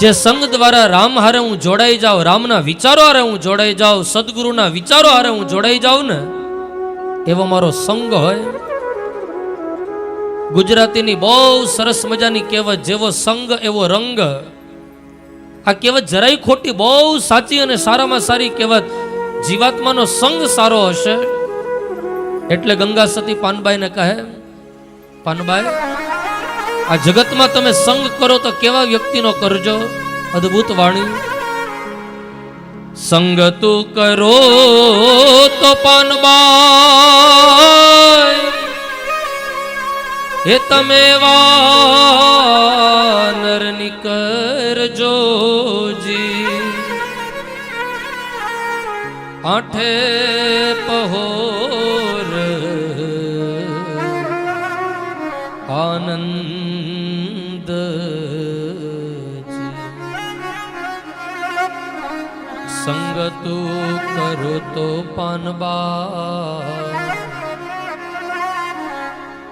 જે સંઘ દ્વારા રામ હારે હું જોડાઈ જાઉં, રામના વિચારો હારે હું જોડાઈ જાઉં, સદગુરુના વિચારો હારે હું જોડાઈ જાઉં ને, એવો મારો સંગ હોય. ગુજરાતીની બહુ સરસ મજાની કહેવત, જેવો સંગ એવો રંગ. આ કહેવત જરાય ખોટી, બહુ સાચી અને સારામાં સારી કહેવત. જીવાત્માનો સંગ સારો હશે. એટલે ગંગા સતી પાનબાઈને કહે, પાનબાઈ આ જગતમાં તમે સંગ કરો તો કેવા વ્યક્તિનો કરજો? અદ્ભુત વાણી. સંગ તું કરો તો પાનબાઈ હે તમે વાનર નિકરજો જી. આઠે પહોર. આનંદ સંગ તું કરો તો પાનબા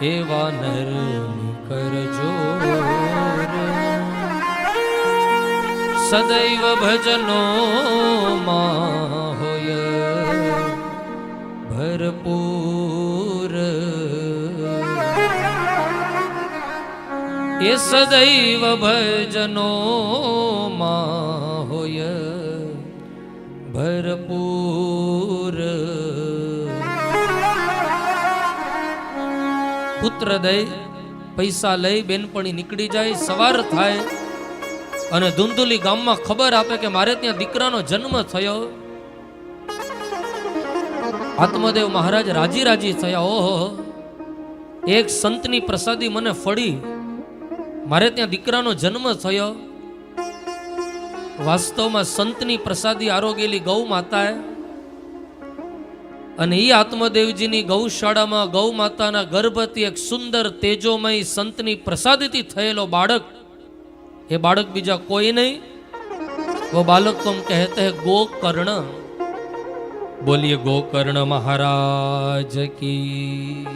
એવા નર કરજો સદૈવ ભજનો માં હોય. ભરપૂર. એ સદૈવ ભજનો માં પુત્ર દઈ પૈસા લઈ બેનપણી નીકળી જાય, સવાર થાય. અને ધુંધુલી ગામમાં ખબર આપે કે મારે ત્યાં દીકરાનો જન્મ થયો. આત્મદેવ મહારાજ રાજી રાજી થયા, ઓહો. એક સંતની પ્રસાદી મને ફળી. મારે ત્યાં દીકરાનો જન્મ થયો. વાસ્તવમાં સંતની પ્રસાદી આરોગેલી ગૌ માતાએ અને એ આત્મદેવજીની ગૌશાળામાં ગૌ માતાના ગર્ભથી એક સુંદર તેજોમય સંતની પ્રસાદીથી થયેલો બાળક, એ બાળક બીજા કોઈ નહીં. વો બાલક તો કહેતે ગોકર્ણ. બોલીએ ગોકર્ણ મહારાજ કી